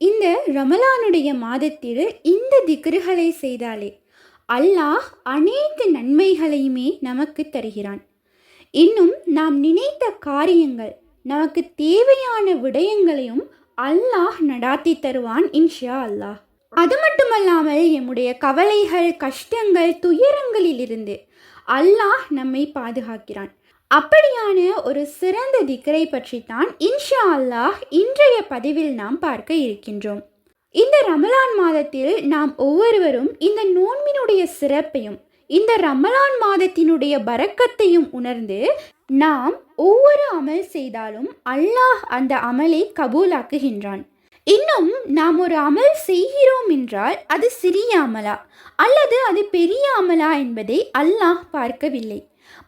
இந்த ரமலானுடைய மாதத்தில் இந்த திக்ருகளை செய்தாலே அல்லாஹ் அனைத்து நன்மைகளையுமே நமக்கு தருகிறான். இன்னும் நாம் நினைத்த காரியங்கள் நமக்கு தேவையான விடயங்களையும் அல்லாஹ் நடாத்தி தருவான் இன்ஷா அல்லாஹ். அது மட்டுமல்லாமல் எம்முடைய கவலைகள் கஷ்டங்கள் துயரங்களிலிருந்து அல்லாஹ் நம்மை பாதுகாக்கிறான். அப்படியான ஒரு சிறந்த திக்கரை தான் இன்ஷா அல்லாஹ் இன்றைய பதிவில் நாம் பார்க்க இருக்கின்றோம். இந்த ரமலான் மாதத்தில் நாம் ஒவ்வொருவரும் இந்த நோன்பினுடைய சிறப்பையும் இந்த ரமலான் மாதத்தினுடைய பறக்கத்தையும் உணர்ந்து நாம் ஒவ்வொரு அமல் செய்தாலும் அல்லாஹ் அந்த அமலை கபூலாக்குகின்றான். இன்னும் நாம் ஒரு அமல் செய்கிறோம் என்றால் அது சிறிய அமலா அல்லது அது பெரிய அமலா என்பதை அல்லாஹ் பார்க்கவில்லை.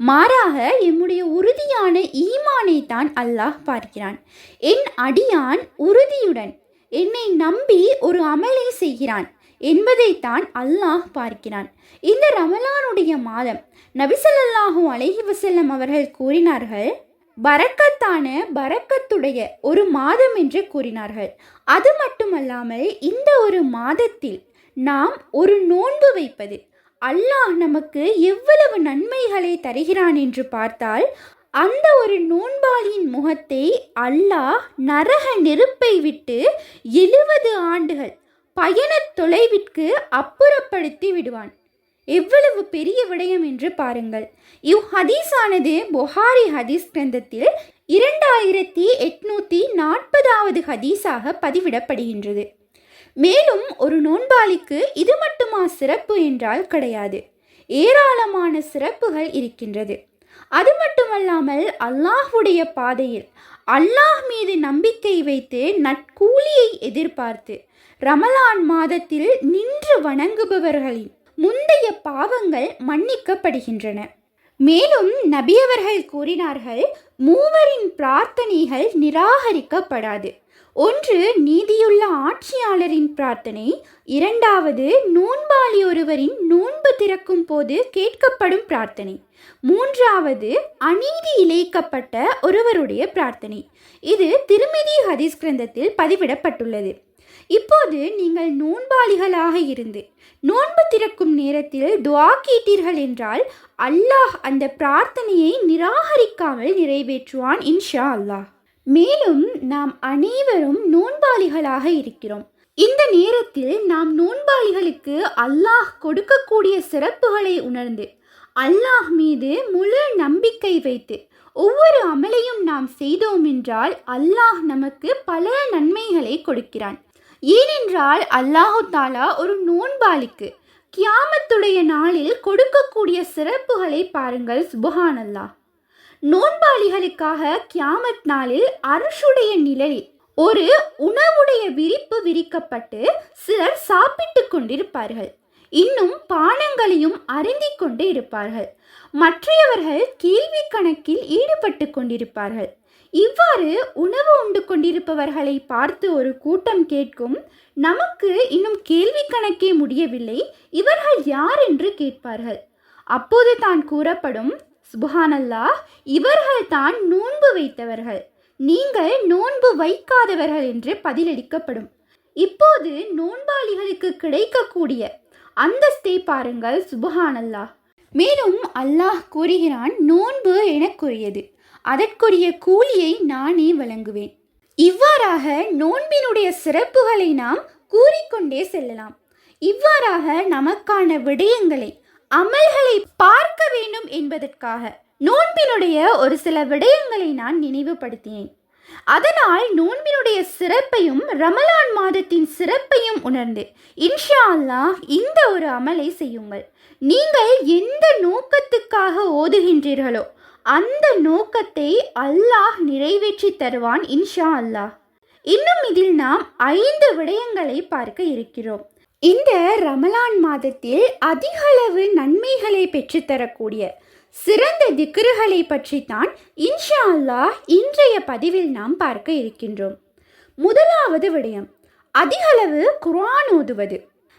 மாறாக என்னுடைய உறுதியான ஈமானை தான் அல்லாஹ் பார்க்கிறான். என் அடியான் உறுதியுடன் என்னை நம்பி ஒரு அமலை செய்கிறான் என்பதைத்தான் அல்லாஹ் பார்க்கிறான். இந்த ரமலானுடைய மாதம் நபிசல்லாஹூ அலஹி வசல்லம் அவர்கள் கூறினார்கள் பரக்கத்தான பரக்கத்துடைய ஒரு மாதம் என்று கூறினார்கள். அது மட்டுமல்லாமல் இந்த ஒரு மாதத்தில் நாம் ஒரு நோன்பு வைப்பது அல்லாஹ் நமக்கு எவ்வளவு நன்மைகளை தருகிறான் என்று பார்த்தால் அந்த ஒரு நோன்பாளியின் முகத்தை அல்லாஹ் நரக நெருப்பை விட்டு எழுபது ஆண்டுகள் பயண தொலைவிற்கு அப்புறப்படுத்தி விடுவான். எவ்வளவு பெரிய விடயம் என்று பாருங்கள். இவ் ஹதீஸானது புகாரி ஹதீஸ் கிரந்தத்தில் இரண்டாயிரத்தி எட்நூற்றி நாற்பதாவது ஹதீஸாக பதிவிடப்படுகின்றது. மேலும் ஒரு நோன்பாளிக்கு இது மட்டுமா சிறப்பு என்றால் கிடையாது. ஏராளமான சிறப்புகள் இருக்கின்றது. அது மட்டுமல்லாமல் அல்லாஹுடைய பாதையில் அல்லாஹ் மீது நம்பிக்கை வைத்து நட்கூலியை எதிர்பார்த்து ரமலான் மாதத்தில் நின்று வணங்குபவர்களின் முந்தைய பாவங்கள் மன்னிக்கப்படுகின்றன. மேலும் நபியவர்கள் கூறினார்கள் மூவரின் பிரார்த்தனைகள் நிராகரிக்கப்படாது. ஒன்று நீதியுள்ள ஆட்சியாளரின் பிரார்த்தனை. இரண்டாவது நோன்பாளி ஒருவரின் நோன்பு திறக்கும் போது கேட்கப்படும் பிரார்த்தனை. மூன்றாவது அநீதி இழைக்கப்பட்ட ஒருவருடைய பிரார்த்தனை. இது திருமிதி ஹதீஸ் கிரந்தத்தில் பதிவிடப்பட்டுள்ளது. இப்போது நீங்கள் நோன்பாளிகளாக இருந்து நோன்பு திறக்கும் நேரத்தில் துவா கேட்டீர்கள் என்றால் அல்லாஹ் அந்த பிரார்த்தனையை நிராகரிக்காமல் நிறைவேற்றுவான் இன்ஷா அல்லாஹ். மேலும் நாம் அனைவரும் நோன்பாளிகளாக இருக்கிறோம். இந்த நேரத்தில் நாம் நோன்பாளிகளுக்கு அல்லாஹ் கொடுக்கக்கூடிய சிறப்புகளை உணர்ந்து அல்லாஹ் மீது முழு நம்பிக்கை வைத்து ஒவ்வொரு அமலையும் நாம் செய்தோம் என்றால் அல்லாஹ் நமக்கு பல நன்மைகளை கொடுக்கிறான். ஏனென்றால் அல்லாஹு தாலா ஒரு நோன்பாளிக்கு கியாமத்துடைய நாளில் கொடுக்கக்கூடிய சிறப்புகளை பாருங்கள் சுபஹானல்லாஹ். நோன்பாளிகளுக்காக கியாமத் நாளில் அரசுடைய நிழலில் ஒரு உணவுடைய விரிப்பு விரிக்கப்பட்டு சிலர் சாப்பிட்டு கொண்டிருப்பார்கள். இன்னும் பானங்களையும் அருந்தி கொண்டு இருப்பார்கள். மற்றையவர்கள் கேள்வி கணக்கில் ஈடுபட்டு கொண்டிருப்பார்கள். இவ்வாறு உணவு உண்டு கொண்டிருப்பவர்களை பார்த்து ஒரு கூட்டம் கேட்கும். நமக்கு இன்னும் கேள்வி கணக்கே முடியவில்லை. இவர்கள் யார் என்று கேட்பார்கள். அப்போது தான் கூறப்படும் சுபஹானல்லா இவர்கள் தான் நோன்பு வைத்தவர்கள். நீங்கள் நோன்பு வைக்காதவர்கள் என்று பதிலளிக்கப்படும். இப்போது நோன்பாளிகளுக்கு கிடைக்கக்கூடிய அந்தஸ்தை பாருங்கள் சுபஹானல்லா மேலும் அல்லாஹ் கூறுகிறான் நோன்பு எனக்குரியது. அதற்குரிய கூலியை நானே வழங்குவேன். இவ்வாறாக நோன்பினுடைய சிறப்புகளை நாம் கூறிக்கொண்டே செல்லலாம். இவ்வாறாக நமக்கான விடயங்களை அமல்களை பார்க்க வேண்டும் என்பதற்காக நோன்பினுடைய ஒரு சில விடயங்களை நான் நினைவுபடுத்தினேன். அதனால் நோன்பினுடைய சிறப்பையும் ரமலான் மாதத்தின் சிறப்பையும் உணர்ந்து இன்ஷா அல்லாஹ் இந்த ஒரு அமலை செய்யுங்கள். நீங்கள் எந்த நோக்கத்துக்காக ஓதுகின்றீர்களோ அந்த நோக்கத்தை அல்லாஹ் நிறைவேற்றி தருவான் இன்ஷா அல்லாஹ் இன்னும் இதில் நாம் ஐந்து விடயங்களை பார்க்க இருக்கிறோம். இந்த ரமலான் மாதத்தில் அதிகளவு நன்மைகளை பெற்றுத்தரக்கூடிய சிறந்த திக்ருகளை பற்றித்தான் இன்ஷா அல்லாஹ் இன்றைய பதிவில் நாம் பார்க்க இருக்கின்றோம். முதலாவது விடயம் அதிகளவு குர்ஆன் ஓதுவது.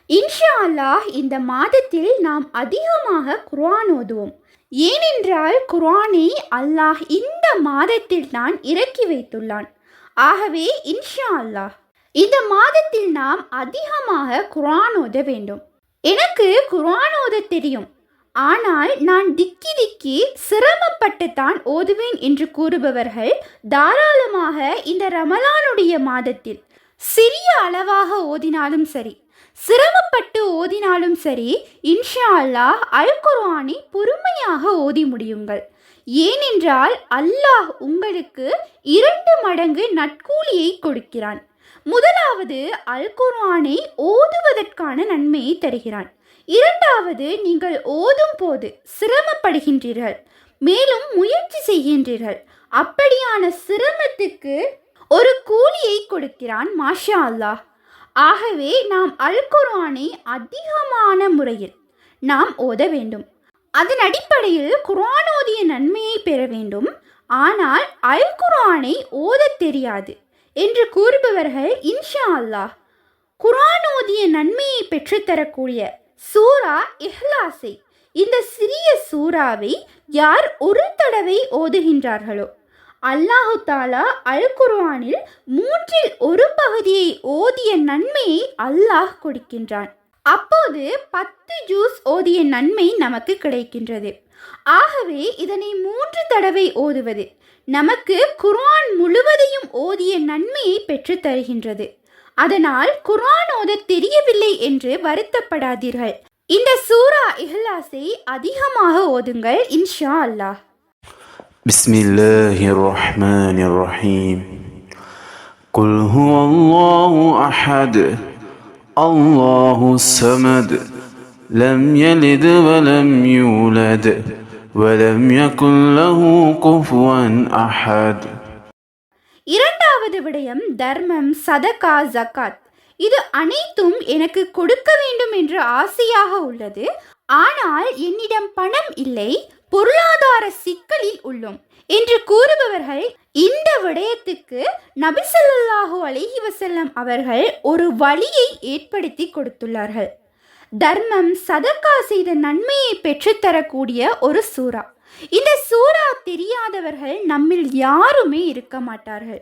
இன்ஷா அல்லாஹ் இந்த மாதத்தில் நாம் அதிகமாக குர்ஆன் ஓதுவோம். ஏனென்றால் குர்ஆனை அல்லாஹ் இந்த மாதத்தில் தான் இறக்கி வைத்துள்ளான். ஆகவே இன்ஷா அல்லாஹ் இந்த மாதத்தில் நாம் அதிகமாக குரான் ஓத வேண்டும். எனக்கு குரான் ஓத தெரியும். ஆனால் நான் திக்கி திக்கி சிரமப்பட்டு தான் ஓதுவேன் என்று கூறுபவர்கள் தாராளமாக இந்த ரமலானுடைய மாதத்தில் சிறிய அளவாக ஓதினாலும் சரி சிரமப்பட்டு ஓதினாலும் சரி இன்ஷா அல்லாஹ் அல் குர்ஆனை பொறுமையாக ஓதி முடியுங்கள். ஏனென்றால் அல்லாஹ் உங்களுக்கு இரண்டு மடங்கு நட்கூலியை கொடுக்கிறான். முதலாவது அல் குர்ஆனை ஓதுவதற்கான நன்மையை தருகிறான். இரண்டாவது நீங்கள் ஓதும் போது சிரமப்படுகின்றீர்கள். மேலும் முயற்சி செய்கின்றீர்கள். அப்படியான சிரமத்துக்கு ஒரு கூலியை கொடுக்கிறான் மாஷா அல்லாஹ். ஆகவே நாம் அல் குர்ஆனை அதிகமான முறையில் நாம் ஓத வேண்டும். அதன் அடிப்படையில் குர்ஆன் ஓதிய நன்மையை பெற வேண்டும். ஆனால் அல் குர்ஆனை ஓதத் தெரியாது. என்று கூறுபவர்கள் இன்ஷா அல்லாஹ் குரான் ஓதிய நன்மையை பெற்றுத்தரக்கூடிய சூரா இஹ்லாசை இந்த சிறிய சூறாவை யார் ஒரு தடவை ஓதுகின்றார்களோ அல்லாஹு தாலா அல் குர்ஆனில் மூன்றில் ஒரு பகுதியை ஓதிய நன்மையை அல்லாஹ் கொடுக்கின்றான். அப்போது பத்து ஜூஸ் ஓதிய நன்மை நமக்கு கிடைக்கின்றது. ஆகவே இதனை மூன்று தடவை ஓதுவது நமக்கு குர்ஆன் முழுவதையும் ஓதிய நன்மையை பெற்றுத் தருகின்றது அதனால் குர்ஆன் ஓத தெரியவில்லை என்று வருத்தப்படாதீர்கள் இந்த சூரா இஹ்லாஸை அதிகமாக ஓதுங்கள் இன்ஷா அல்லாஹ் بسم الله الرحمن الرحيم قل هو الله احد الله الصمد لم يلد ولم يولد ولم يكن له كفوا احد இரண்டாவது விடயம் தர்மம் சதகா ஜகாத் இது அனைத்தும் எனக்கு கொடுக்க வேண்டும் என்று ஆசையாக உள்ளது ஆனால் என்னிடம் பணம் இல்லை பொருளாதார சிக்கலில் உள்ளோம் என்று கூறுபவர்கள் இந்த விடயத்துக்கு நபிசல்லாஹு அலைஹி வஸல்லம் அவர்கள் ஒரு வழியை ஏற்படுத்தி கொடுத்துள்ளார்கள் தர்மம் சதக்கா செய்த நன்மையை பெற்றுத்தரக்கூடிய ஒரு சூறா. இந்த சூறா தெரியாதவர்கள் நம்மில் யாருமே இருக்க மாட்டார்கள்.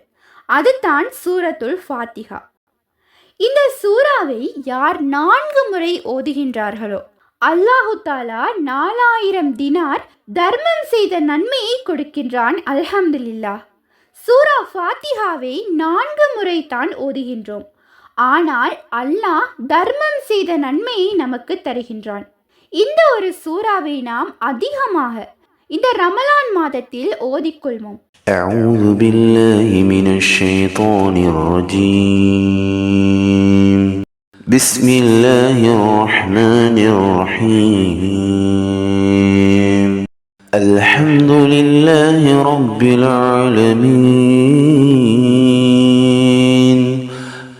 அதுதான் சூரத்துல் ஃபாத்திஹா. இந்த சூறாவை யார் நான்கு முறை ஓதுகின்றார்களோ அல்லாஹு தாலா நாலாயிரம் தினார் தர்மம் செய்த நன்மையை கொடுக்கின்றான் அல்ஹம்துலில்லா சூரா ஃபாத்திஹாவை நான்கு முறை தான் ஓதுகின்றோம். ஆனால் அல்லாஹ் தர்மம் செய்த நன்மையை நமக்கு தருகின்றான் இந்த ஒரு சூறாவை நாம் அதிகமாக இந்த ரமலான் மாதத்தில் ஓதிக்கொள்வோம் اعوذ بالله من الشيطان الرجيم بسم الله الرحمن الرحيم الحمد لله رب العالمين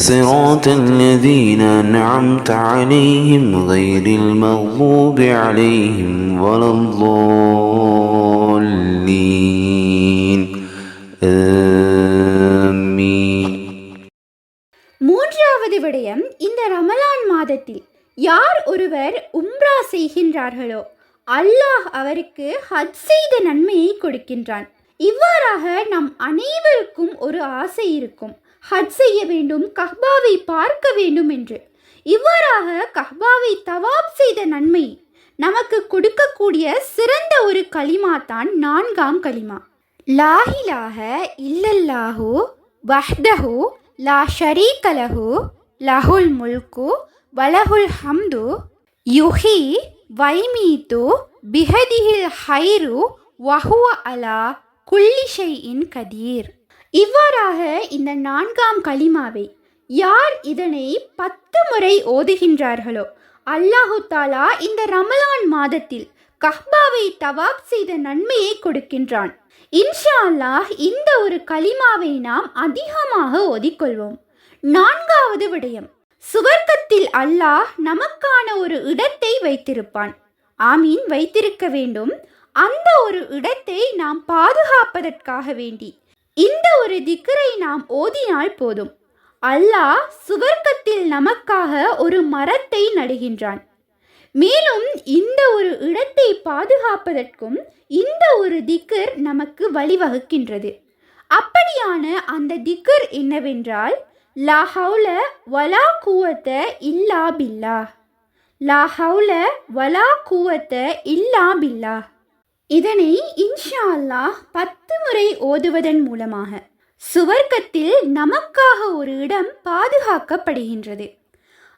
صراط الذين أنعمت عليهم غير المغضوب عليهم ولا الضالين آمين மூன்றாவது விடயம் இந்த ரமலான் மாதத்தில் யார் ஒருவர் உம்ரா செய்கின்றார்களோ அல்லாஹ் அவருக்கு ஹஜ் செய்த நன்மையை கொடுக்கின்றான் இவ்வாறாக நம் அனைவருக்கும் ஒரு ஆசை இருக்கும் ஹஜ் செய்ய வேண்டும் கஹ்பாவை பார்க்க வேண்டும் என்று. இவ்வாறாக கஹ்பாவை தவாப் செய்த நன்மை நமக்கு கொடுக்கக்கூடிய சிறந்த ஒரு களிமா தான் நான்காம் களிமா. லாஹிலாக இல்லல்லாஹு வஹ்தஹோ லா ஷரீகலஹோ லஹுல் முல்கு வலஹுல் ஹம்து யுஹி வைமீத்து பிஹதிஹில் ஹைரு வஹுவ அலா குல்லிஷை இன் கதீர். இவ்வாறாக இந்த நான்காம் கலிமாவை யார் இதனை பத்து முறை ஓதுகின்றார்களோ அல்லாஹு தாலா இந்த ரமலான் மாதத்தில் கஹ்பாவை தவாப் செய்த நன்மையை கொடுக்கின்றான். இன்ஷா அல்லாஹ் இந்த ஒரு கலிமாவை நாம் அதிகமாக ஓதிக்கொள்வோம். நான்காவது விடயம் சுவர்க்கத்தில் அல்லாஹ் நமக்கான ஒரு இடத்தை வைத்திருப்பான். ஆமீன் வைத்திருக்க வேண்டும். அந்த ஒரு இடத்தை நாம் பாதுகாப்பதற்காக வேண்டி இந்த ஒரு திக்கரை நாம் ஓதினால் போதும். அல்லாஹ் சுவர்க்கத்தில் நமக்காக ஒரு மரத்தை நடுகின்றான். மேலும் இந்த ஒரு இடத்தை பாதுகாப்பதற்கும் இந்த ஒரு திக்கர் நமக்கு வழிவகுக்கின்றது. அப்படியான அந்த திக்கர் என்னவென்றால் லா ஹவுல வலா கூவத்த இல்லா பில்லா. லா ஹவுல வலா கூவத்த இல்லா பில்லா. இதனை இன்ஷா அல்லாஹ் பத்து முறை ஓதுவதன் மூலமாக சுவர்க்கத்தில் நமக்காக ஒரு இடம் பாதுகாக்கப்படுகின்றது.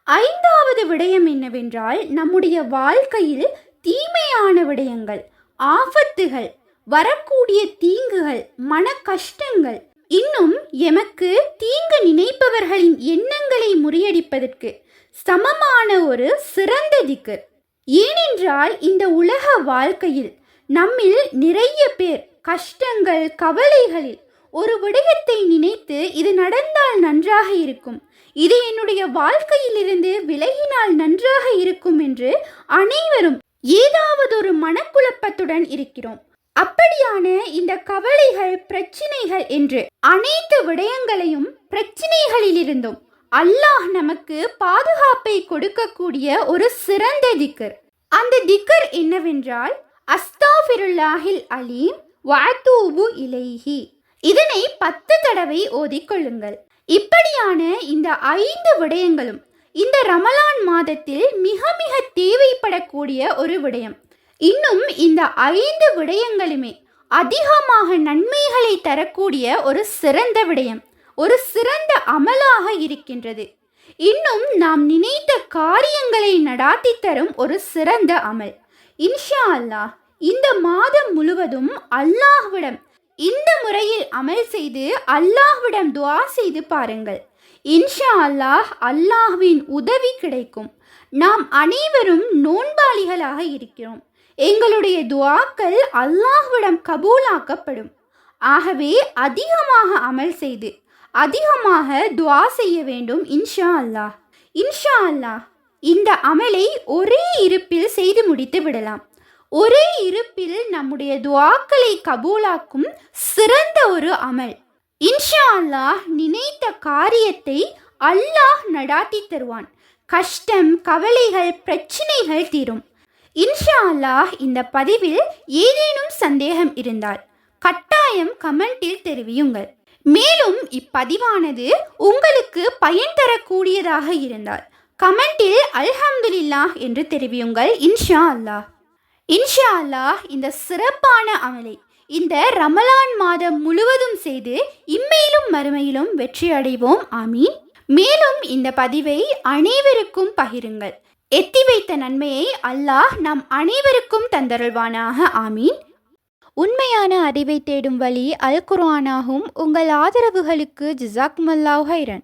ஐந்தாவது விடயம் என்னவென்றால் நம்முடைய வாழ்க்கையில் தீமையான விடயங்கள் ஆபத்துகள் வரக்கூடிய தீங்குகள் மன கஷ்டங்கள் இன்னும் எமக்கு தீங்கு நினைப்பவர்களின் எண்ணங்களை முறியடிப்பதற்கு சமமான ஒரு சிறந்த திக்கு. ஏனென்றால் இந்த உலக வாழ்க்கையில் நம்மில் நிறைய பேர் கஷ்டங்கள் கவலைகளில் ஒரு விடயத்தை நினைத்து இது நடந்தால் நன்றாக இருக்கும். இது என்னுடைய வாழ்க்கையிலிருந்து விலகினால் நன்றாக இருக்கும் என்று அனைவரும் ஏதாவது ஒரு மனக்குழப்பத்துடன் இருக்கிறோம். அப்படியான இந்த கவலைகள் பிரச்சினைகள் என்று அனைத்து விடயங்களையும் பிரச்சினைகளிலிருந்தும் அல்லாஹ் நமக்கு பாதுகாப்பை கொடுக்கக்கூடிய ஒரு சிறந்த திக்கர். அந்த திக்கர் என்னவென்றால் அஸ்தாஃபிருல்லாஹில் அலீம் வாத்தூபு இலைஹி. இதனை பத்து தடவை ஓதிக்கொள்ளுங்கள் இப்படியான இந்த ஐந்து விடயங்களும் இந்த ரமலான் மாதத்தில் மிக மிக தேவைப்படக்கூடிய ஒரு விடயம். இன்னும் இந்த ஐந்து விடயங்களுமே அதிகமாக நன்மைகளை தரக்கூடிய ஒரு சிறந்த விடயம் ஒரு சிறந்த அமலாக இருக்கின்றது. இன்னும் நாம் நினைத்த காரியங்களை நடாத்தி தரும் ஒரு சிறந்த அமல். இன்ஷா அல்லாஹ் இந்த மாதம் முழுவதும் அல்லாஹ்விடம் இந்த முறையில் அமல் செய்து அல்லாஹ்விடம் துவா செய்து பாருங்கள். இன்ஷா அல்லாஹ் அல்லாஹ்வின் உதவி கிடைக்கும். நாம் அனைவரும் நோன்பாளிகளாக இருக்கிறோம். எங்களுடைய துவாக்கள் அல்லாஹ்விடம் கபூலாக்கப்படும். ஆகவே அதிகமாக அமல் செய்து அதிகமாக துவா செய்ய வேண்டும் இன்ஷா அல்லாஹ். இன்ஷா அல்லாஹ் இந்த அமலை ஒரே இருப்பில் செய்து முடித்து விடலாம். ஒரே இருப்பில் நம்முடைய துவாக்களை கபூலாக்கும் சிறந்த ஒரு அமல். இன்ஷா அல்லாஹ் நினைத்த காரியத்தை அல்லாஹ் நடாத்தி தருவான். கஷ்டம் கவலைகள் பிரச்சனைகள் தீரும். இன்ஷா அல்லாஹ் இந்த பதிவில் ஏதேனும் சந்தேகம் இருந்தால் கட்டாயம் கமெண்டில் தெரிவியுங்கள். மேலும் இப்பதிவானது உங்களுக்கு பயன் தரக்கூடியதாக இருந்தால் கமெண்டில் அல்ஹம்துலில்லாஹ் என்று தெரிவியுங்கள் இன்ஷா அல்லாஹ். இன்ஷா அல்லாஹ் இந்த சிறப்பான அமலை இந்த ரமலான் மாதம் முழுவதும் செய்து இம்மையிலும் மறுமையிலும் வெற்றி அடைவோம் ஆமீன். மேலும் இந்த பதிவை அனைவருக்கும் பகிருங்கள். எத்தி வைத்த நன்மையை அல்லாஹ் நம் அனைவருக்கும் தந்தருள்வானாக ஆமீன். உண்மையான அறிவை தேடும் வழி அல் குர்ஆனாகும். உங்கள் ஆதரவுகளுக்கு ஜிசாக்மல்லாஹ் ஹைரன்